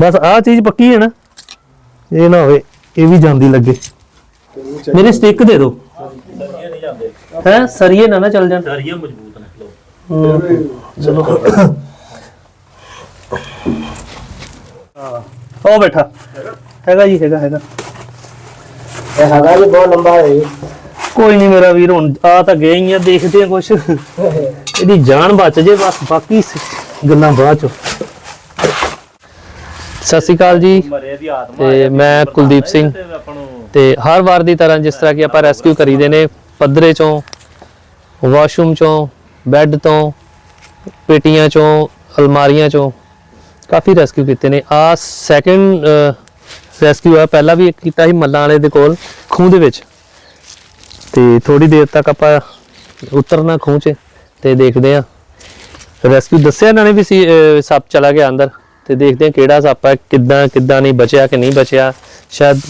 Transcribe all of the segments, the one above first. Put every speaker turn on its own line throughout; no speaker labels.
ਬਸ ਆਹ ਚੀਜ਼ ਪੱਕੀ ਹੈ ਨਾ ਇਹ ਨਾ ਹੋਵੇ ਇਹ ਵੀ ਜਾਂਦੀ ਲੱਗੇ। ਮੇਰੇ ਸਟਿੱਕ ਦੇ ਦਿਓ ਹੈ ਸਰੀਏ ਨਾ ਨਾ ਚੱਲ ਜਾਣ।
ਸਰੀਏ ਮਜ਼ਬੂਤ ਨੇ
ਚਲੋ। ਉਹ ਬੈਠਾ। ਹੈਗਾ ਜੀ ਹੈਗਾ ਹੈਗਾ।
ਇਹ ਹੈਗਾ ਜੀ ਬਹੁਤ ਲੰਬਾ ਹੈ।
ਕੋਈ ਨਹੀਂ ਮੇਰਾ ਵੀਰ ਹੁਣ ਆ ਤਾਂ ਗਏ ਹੀ ਆ ਦੇਖਦੇ ਆ ਕੁਛ। ਇਹਦੀ ਜਾਨ ਬਚ ਜੇ ਬਸ ਬਾਕੀ ਗੱਲਾਂ ਬਾਅਦ ਚ। ਸਤਿ ਸ਼੍ਰੀ ਅਕਾਲ ਜੀ। ਤੇ ਮੈਂ ਕੁਲਦੀਪ ਸਿੰਘ।
ਤੇ
ਹਰ ਵਾਰ ਦੀ ਤਰ੍ਹਾਂ ਜਿਸ ਤਰ੍ਹਾਂ ਕਿ ਆਪਾਂ ਰੈਸਕਿਊ ਕਰੀਦੇ ਨੇ ਪੱਧਰੇ ਚੋਂ ਵਾਸ਼ਰੂਮ ਚੋਂ ਬੈੱਡ ਤੋਂ ਪੇਟੀਆਂ ਚੋਂ ਅਲਮਾਰੀਆਂ ਚੋਂ ਕਾਫੀ ਰੈਸਕਿਊ ਕੀਤੇ ਨੇ। ਆ ਸੈਕੰਡ ਰੈਸਕਿਊ ਆ। ਪਹਿਲਾਂ ਵੀ ਕੀਤਾ ਸੀ ਮੱਲਾਂ ਵਾਲੇ ਦੇ ਕੋਲ ਖੂਹ ਦੇ ਵਿੱਚ। ਤੇ ਥੋੜੀ ਦੇਰ ਤੱਕ ਆਪਾਂ ਉਤਰਨਾ ਖੂਹ 'ਚ ਤੇ ਦੇਖਦੇ ਆ ਰੈਸਕਿਊ ਦੱਸਿਆ ਇਹਨਾਂ ਨੇ ਵੀ ਸੀ ਸੱਪ ਚਲਾ ਗਿਆ ਅੰਦਰ। ਤੇ ਦੇਖਦੇ ਆ ਕਿਹੜਾ ਸੱਪ ਹੈ ਕਿੱਦਾਂ ਕਿੱਦਾਂ ਨਹੀਂ ਬਚਿਆ ਕਿ ਨਹੀਂ ਬਚਿਆ। ਸ਼ਾਇਦ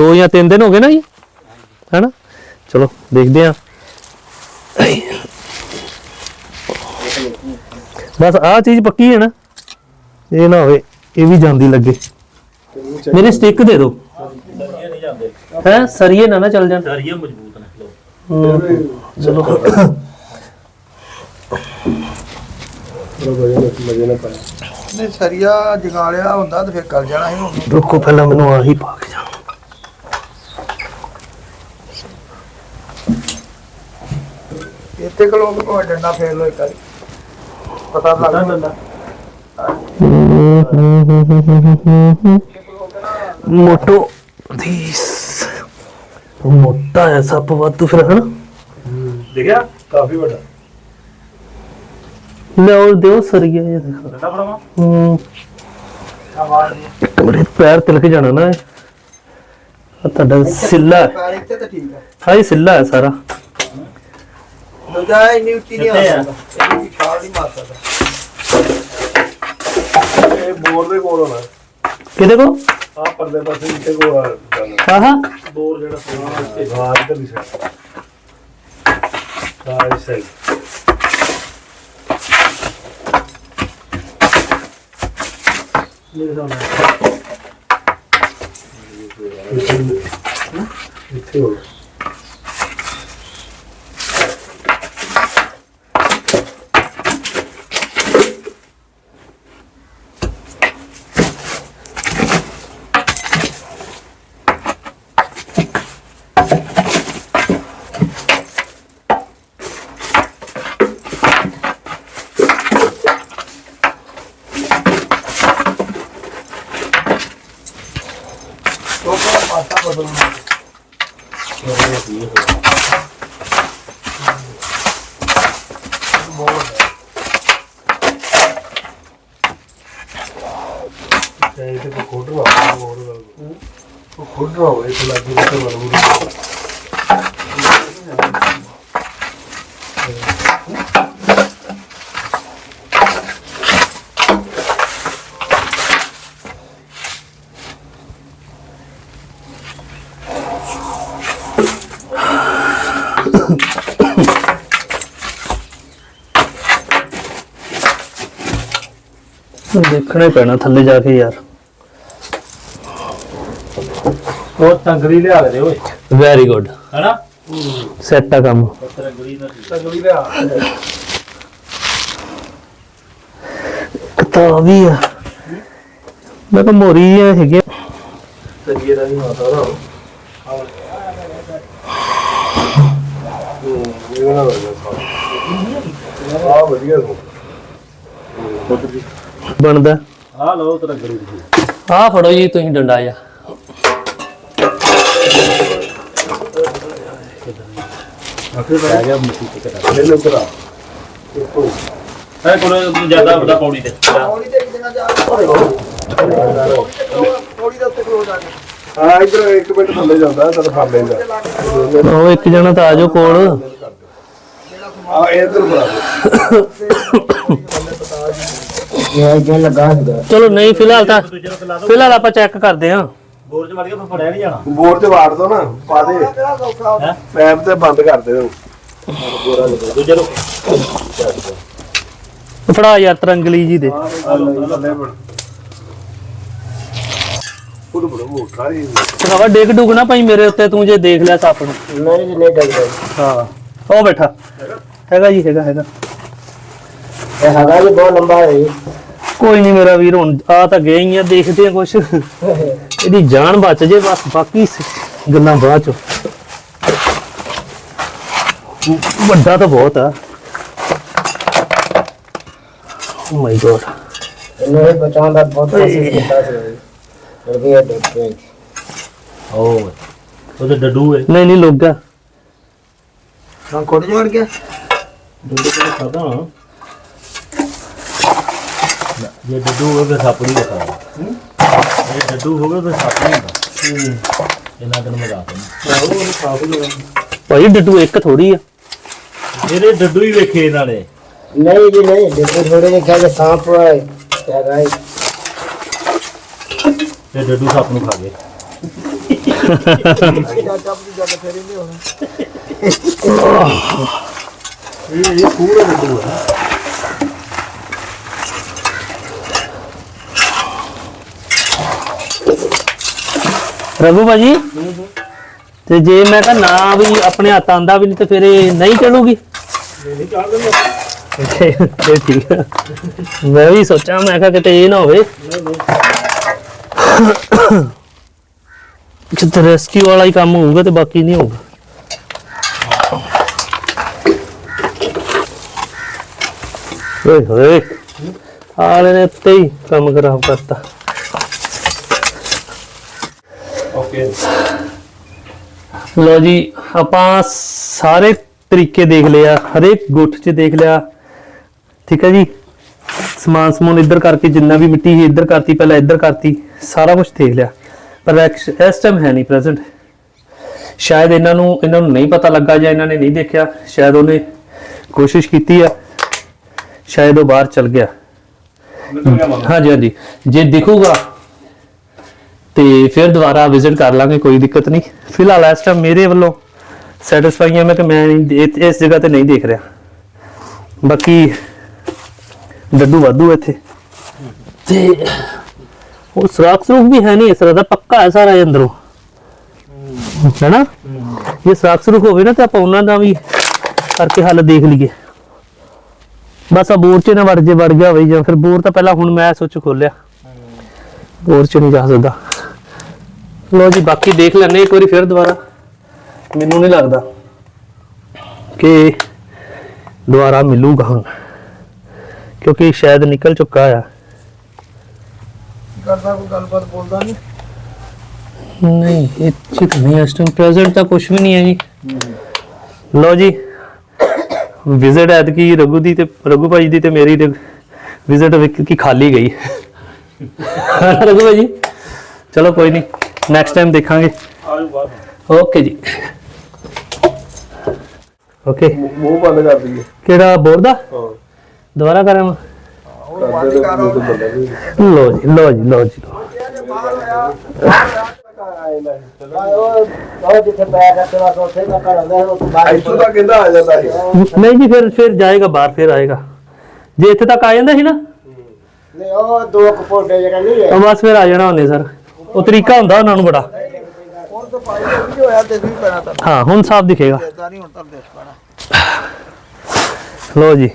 2 ਜਾਂ 3 ਦਿਨ ਹੋ ਗਏ ਨਾ ਜੀ? ਹੈਨਾ? ਚਲੋ ਦੇਖਦੇ ਆ ਬਸ ਆਹ ਚੀਜ਼ ਪੱਕੀ ਹੈ ਨਾ। ਇਹ ਨਾ ਹੋਵੇ ਇਹ ਵੀ ਜਾਂਦੀ ਲੱਗੇ। ਮੇਰੇ ਸਟਿੱਕ ਦੇ ਦਿਓ
ਸਰੀਏ ਨਹੀਂ ਜਾਂਦੇ
ਹੈ? ਸਰੀਏ ਨਾ ਨਾ ਚੱਲ ਜਾਣ।
ਸਰੀਏ ਮਜ਼ਬੂਤ ਨੇ ਲੋ
ਚਲੋ।
ਨਹੀਂ ਸਰੀਆ ਜਗਾ ਲਿਆ ਹੁੰਦਾ ਤੇ ਫਿਰ ਕਰ ਜਾਣਾ ਸੀ ਹੁਣ
ਰੁਕੋ ਪਹਿਲਾਂ ਮੈਨੂੰ ਆਹੀ ਪਾ ਕੇ ਜਾ
ਇੱਥੇ ਕੋਲੋਂ ਕੋਈ ਡੰਡਾ ਫੇਰ ਲੋ ਇੱਕ ਵਾਰੀ। ਪਤਾ ਲੱਗ ਜਾਂਦਾ।
ਮੋਟੋ ਦੀਸ ਮੋਟਾ ਹੈ ਸੱਪ ਵਾਧੂ ਫਿਰ ਹਨਾ?
ਦੇਖਿਆ? ਕਾਫੀ ਵੱਡਾ।
ਲੈ ਉਹ ਦਿਓ ਸਰੀਆ ਇਹ ਦੇਖੋ।
ਡੰਡਾ ਫੜਾਵਾ?
ਹਮ,
ਆਵਾਜ਼
ਮਿੰਟ ਪੈਰ ਤਿਲਕ ਜਾਣਾ ਨਾ ਇਹ। ਆਹ ਤੁਹਾਡਾ ਸਿੱਲਾ ਹੈ।
ਪੈਰ ਇੱਥੇ ਤਾਂ ਠੀਕ ਹੈ
ਹਾਂ ਇਹ ਸਿੱਲਾ ਹੈ ਸਾਰਾ।
ਦੂਜਾ ਇੰਨੀ ਉੱਚੀ ਨਹੀਂ ਆ
ਕਿੱਥੇ ਆ?
ਸਕਦਾ। ਇੰਨੀ ਛਾਲ ਨਹੀਂ ਮਾਰ ਸਕਦਾ।
ਇਹ ਬੋਰ ਦੇ ਕੋਲ ਹੋਣਾ।
ਕਿਹਦੇ ਕੋ
ਆ ਪਰਲੇ ਪਾਸੇ ਇੱਥੇ ਕੋਲ ਆ ਜਾਣਾ।
ਆਹਾ।
ਬੋਰ ਜਿਹੜਾ ਸੋਨਾ ਇੱਥੇ ਹਾਂ ਇੱਧਰ ਦੀ ਸਾਈਡ ਹਾਂ ਇਸ ਸਾਈਡ ਇੱਥੇ ਹੋਣਾ
ਉਹ ਆਪਣਾ ਪਾਸਾ ਬਦਲਣਾ
ਤੇ ਇੱਥੇ ਕੋ ਖੋਡ ਰਹਾ ਹੋਰ ਗੱਲ ਉਹ ਖੋਡ ਰਹਾ ਹੋਵੇ ਤੇ ਲੱਗੀ ਤੇ ਵਰਮੂ
ਦੇਖਣਾ ਹੀ ਪੈਣਾ ਥੱਲੇ ਜਾ ਕੇ ਯਾਰ।
ਉਹ ਤੰਗਰੀ ਲਿਆ ਦੇ ਓਏ।
ਵੈਰੀ ਗੁੱਡ
ਹੈਨਾ?
ਸੈੱਟ ਆ ਕੰਮ।
ਨਾ
ਤਗੜੀ ਲਿਆ
ਕਿਤਾਬ ਵੀ ਆ। ਮੈਂ ਤਾਂ ਮੋਰੀ ਆ ਹੈਗੇ।
ਸਰੀਏ ਦਾ ਨਹੀਂ ਮਾਤਾ ਨਾ ਇਹ ਨਾ ਵਧੀਆ ਆ ਵਧੀਆ ਸੋ
ਬਣਦਾ
ਆ ਲਓ ਤੰਗਰੀ
ਆਹ ਫੜੋ ਜੀ ਤੁਸੀਂ ਡੰਡਾ ਜਾ
ਆ ਗਿਆ ਮਿੱਟੀ ਤੇ ਕਰਾ
ਇਹ ਲੋਕ ਰਾ
ਹੈ ਕੋਲ ਜ਼ਿਆਦਾ ਵੱਡਾ ਪੌੜੀ ਤੇ।
ਥੋੜੀ ਤੇ ਕਿਤੇ ਨਾ ਜਾ ਥੋੜੀ ਦੇ ਉੱਤੇ ਖਲੋ ਜਾ ਕੇ।
ਹਾਂ ਇੱਧਰ ਇੱਕ ਮਿੰਟ ਥੱਲੇ ਜਾਂਦਾ ਤਦ ਫੜ ਲੈਂਦਾ।
ਉਹ ਇੱਕ ਜਣਾ ਤਾਂ ਆਜੋ ਕੋਲ।
ਆ ਇੱਧਰ ਬਣਾ
ਇਹ ਜੇ ਲੱਗਾ ਹੁੰਦਾ
ਚਲੋ ਨਹੀਂ ਫਿਲਹਾਲ ਤਾਂ ਫਿਲਹਾਲ ਆਪਾਂ ਚੈੱਕ ਕਰਦੇ ਹਾਂ।
ਬੋਰ ਚ ਵੜ ਕੇ ਫਿਰ ਫੜਿਆ ਨਹੀਂ ਜਾਣਾ।
ਬੋਰ ਤੇ ਵਾੜ ਦੋ ਨਾ ਪਾ ਦੇ? ਪੈਪ ਤੇ ਬੰਦ ਕਰ ਦੇ।
ਦੂਜੇ ਨੂੰ
ਫੜਾ ਯਾਰ ਤਰੰਗਲੀ ਜੀ ਦੇ।
ਥੱਲੇ ਫੁੱਟ ਬੜਾ ਹੀ
ਭਰਾਵਾ ਡਿੱਗ ਡੁੱਗ ਨਾ ਭਾਈ ਮੇਰੇ ਉੱਤੇ ਤੂੰ ਜੇ ਦੇਖ ਲਿਆ ਸੱਪ ਨੂੰ।
ਨਹੀਂ ਜੀ ਨਹੀਂ ਡਗਦਾ
ਹਾਂ ਉਹ ਬੈਠਾ। ਹੈਗਾ ਜੀ ਹੈਗਾ ਹੈਗਾ।
ਇਹ ਹਗਾ ਜੀ ਬਹੁਤ ਲੰਬਾ ਹੈ ਜੀ।
ਕੋਈ ਨਹੀਂ ਮੇਰਾ ਵੀਰ ਹੁਣ ਆ ਤਾਂ ਗਏ ਹੀ ਆ ਦੇਖਦੇ ਆ ਕੁਛ। ਇਹਦੀ ਜਾਨ ਬਚ ਜੇ ਬਸ ਬਾਕੀ ਸ- ਗੱਲਾਂ ਬਾਅਦ ਚ। ਵੱਡਾ ਤਾਂ ਬਹੁਤ ਆ। ਓ ਮਾਈ ਗੋਡ
ਇਹਨੂੰ ਇਹ ਬਚਾਉਣ ਦਾ ਬਹੁਤ ਕੋਸ਼ਿਸ਼ ਕੀਤਾ ਸੀ। ਇਹ ਡਿੱਗ ਪਿਆ ਜੀ।
ਉਹ ਉਹ ਤੇ ਡੱਡੂ ਹੈ
ਨਹੀਂ ਨਹੀਂ ਲੋਗਾ
ਹਾਂ ਕੋਟ ਜੋੜ ਗਿਆ
ਡੱਡੂ ਤੇ ਖਾਦਾ ਨਾ ਜੇ ਡੱਡੂ ਹੋਵੇ ਤਾਂ ਸੱਪ ਨਹੀਂ ਹੁੰਦਾ ਜੇ ਡੱਡੂ ਹੋਵੇ ਤਾਂ ਸੱਪ ਨਹੀਂ ਹੁੰਦਾ ਇਹਨਾਂ ਦਿਨ ਮੈਂ ਦੱਸਦਾ
ਭਾਈ ਡੱਡੂ ਇੱਕ ਥੋੜੀ ਆ।
ਇਹਦੇ ਡੱਡੂ ਹੀ ਵੇਖੇ ਇਹਨਾਂ ਨੇ।
ਨਹੀਂ ਜੀ ਨਹੀਂ। ਡਿੱਗ ਥੋੜੇ ਜਿਹੇ ਖਿਆਲ ਸਾਂਪ ਹੈ ਜੀ
ਤੇ ਡੱਡੂ ਸੱਪ ਨੂੰ ਖਾ ਗਏ।
ਇਹ ਇਹ ਪੂਰਾ ਡੱਡੂ ਹੈ
ਰਘੂ ਭਾਜੀ? ਤੇ ਜੇ ਮੈਂ ਕਹਾਂ ਨਾ ਵੀ ਆਪਣੇ ਹੱਥ ਆਂਦਾ ਵੀ ਨਹੀਂ ਤੇ ਫਿਰ ਇਹ ਨਹੀਂ ਚੜੂਗੀ
ਨਹੀਂ ਦਿੰਦਾ
ਠੀਕ ਆ। ਮੈਂ ਵੀ ਸੋਚਾਂ ਮੈਂ ਕਿਹਾ ਕਿਤੇ ਇਹ ਨਾ ਹੋਵੇ। ਕਿਤੇ ਰੈਸਕਿਊ ਵਾਲਾ ਹੀ ਕੰਮ ਹੋਊਗਾ ਤੇ ਬਾਕੀ ਨਹੀਂ ਹੋਊਗਾ। ਓਏ ਹੋਏ ਆਲੇ ਨੇ ਤੇ ਹੀ ਕੰਮ ਖਰਾਬ ਕਰਤਾ।
ਓਕੇ
ਲੋ ਜੀ ਆਪਾਂ ਸਾਰੇ ਤਰੀਕੇ ਦੇਖ ਲਿਆ ਹਰੇਕ ਗੁੱਠ 'ਚ ਦੇਖ ਲਿਆ। ਠੀਕ ਹੈ ਜੀ? ਸਮਾਨ ਸਮੂਨ ਇੱਧਰ ਕਰਕੇ ਜਿੰਨਾ ਵੀ ਮਿੱਟੀ ਸੀ ਇੱਧਰ ਕਰਤੀ, ਪਹਿਲਾਂ ਇੱਧਰ ਕਰਤੀ, ਸਾਰਾ ਕੁਝ ਦੇਖ ਲਿਆ। ਪਰ ਐਕਸ- ਇਸ ਟਾਈਮ ਹੈ ਨਹੀਂ ਪ੍ਰੈਜ਼ੈਂਟ ਸ਼ਾਇਦ ਇਹਨਾਂ ਨੂੰ ਇਹਨਾਂ ਨੂੰ ਨਹੀਂ ਪਤਾ ਲੱਗਾ ਜਾਂ ਇਹਨਾਂ ਨੇ ਨਹੀਂ ਦੇਖਿਆ, ਸ਼ਾਇਦ ਉਹਨੇ ਕੋਸ਼ਿਸ਼ ਕੀਤੀ ਆ, ਸ਼ਾਇਦ ਉਹ ਬਾਹਰ ਚਲ ਗਿਆ। ਹਾਂਜੀ ਹਾਂਜੀ। ਜੇ ਦਿਖੂਗਾ, ਤੇ ਫਿਰ ਦੁਬਾਰਾ ਵਿਜ਼ਿਟ ਕਰ ਲਾਂਗੇ, ਕੋਈ ਦਿੱਕਤ ਨਹੀਂ। ਫਿਲਹਾਲ ਇਸ ਟਾਈਮ ਮੇਰੇ ਵੱਲੋਂ ਸੈਟੀਸਫਾਈ ਹਾਂ ਮੈਂ ਕਿ ਮੈਂ ਇਸ ਜਗ੍ਹਾ ਤੇ ਨਹੀਂ ਦੇਖ ਰਿਹਾ। ਬਾਕੀ ਡੱਡੂ ਵਾਧੂ ਇੱਥੇ। ਤੇ ਉਹ ਸੁਰਾਖ ਸਰੂਖ ਵੀ ਹੈ ਨਹੀਂ, ਇਸ ਤਰ੍ਹਾਂ ਦਾ ਪੱਕਾ ਹੈ ਸਾਰਾ ਇਹ ਅੰਦਰੋਂ। ਹੈਨਾ? ਇਹ ਸੁਰਾਖ ਸਰੂਖ ਹੋਵੇ ਨਾ, ਤੇ ਆਪਾਂ ਉਹਨਾਂ ਦਾ ਵੀ ਕਰਕੇ ਹੱਲ ਦੇਖ ਲਈਏ। ਬਸ ਆ ਬੋਰ ਚ ਨਾ ਵੜ ਜੇ, ਵੜ ਗਿਆ ਹੋਵੇ ਜਾਂ ਫਿਰ ਬੋਰ ਤਾਂ ਪਹਿਲਾਂ ਹੁਣ ਮੈਂ ਸੁੱਚ ਖੋਲਿਆ। ਬੋਰ ਚ ਨਹੀਂ ਜਾ ਸਕਦਾ। ਲੋ ਜੀ, ਬਾਕੀ ਦੇਖ ਲੈਣੇ ਇੱਕ ਵਾਰੀ ਫਿਰ ਦੁਬਾਰਾ। ਮੈਨੂੰ ਨਹੀਂ ਲੱਗਦਾ ਕਿ ਦੁਬਾਰਾ ਮਿਲੂਗਾ ਹੁਣ। ਕਿਉਂਕਿ ਸ਼ਾਇਦ ਨਿਕਲ ਚੁੱਕਾ ਆ
ਕਰਦਾ ਕੋਈ ਗੱਲਬਾਤ ਬੋਲਦਾ ਨਹੀਂ
ਨਹੀਂ ਇਹ ਚਿਤ ਨਹੀਂ ਇਸ ਟਾਈਮ ਪ੍ਰੈਜ਼ੈਂਟ ਤਾਂ ਕੁਝ ਵੀ ਨਹੀਂ ਹੈ ਜੀ ਲੋ ਜੀ ਵਿਜ਼ਿਟ ਐਤ ਕੀ ਰਘੂ ਦੀ ਤੇ ਰਘੂ ਭਾਈ ਦੀ ਤੇ ਮੇਰੀ ਵਿਜ਼ਿਟ ਕੀ ਖਾਲੀ ਗਈ ਰਘੂ ਭਾਈ ਜੀ ਚਲੋ ਕੋਈ ਨਹੀਂ ਨੈਕਸਟ ਟਾਈਮ ਦੇਖਾਂਗੇ
ਆਜੋ ਬਾਹਰ
ਓਕੇ ਜੀ ਓਕੇ
ਮੂੰਹ ਬੰਦ ਕਰ ਦਈਏ
ਕਿਹੜਾ ਬੋਰ ਦਾ
ਹਾਂ
ਦੁਬਾਰਾ ਕਰਾਂ ਲਓ ਜੀ ਲਓ ਜੀ ਲਓ ਜੀ।
ਹੁੰਦਾ
ਇੱਥੋਂ ਤਾਂ ਕਹਿੰਦਾ ਆ ਜਾਂਦਾ ਸੀ।
ਨਹੀਂ ਜੀ ਫਿਰ ਫਿਰ ਜਾਏਗਾ ਬਾਹਰ ਫਿਰ ਆਏਗਾ। ਜੇ ਇੱਥੇ ਤੱਕ ਆ ਜਾਂਦਾ ਸੀ ਨਾ?
ਨਹੀਂ ਉਹ ਦੋ ਕਪੋਡੇ ਜਿਹੜਾ ਨਹੀਂ ਹੈ
ਤਾਂ ਬਸ ਫਿਰ ਆ ਜਾਣਾ ਉਹਨੇ ਸਰ। ਉਹ ਤਰੀਕਾ ਹੁੰਦਾ ਉਹਨਾਂ ਨੂੰ ਬੜਾ।
ਹੁਣ ਤਾਂ ਪਾਈ ਵੀ ਹੋਇਆ ਤੇ ਵੀ ਪੈਣਾ ਤਾਂ।
ਹਾਂ ਹੁਣ ਸਾਫ਼ ਦਿਖੇਗਾ।
ਇਦਾਂ ਨਹੀਂ ਹੁਣ ਤਾਂ ਦੇਖ ਪੈਣਾ।
ਲਓ ਜੀ।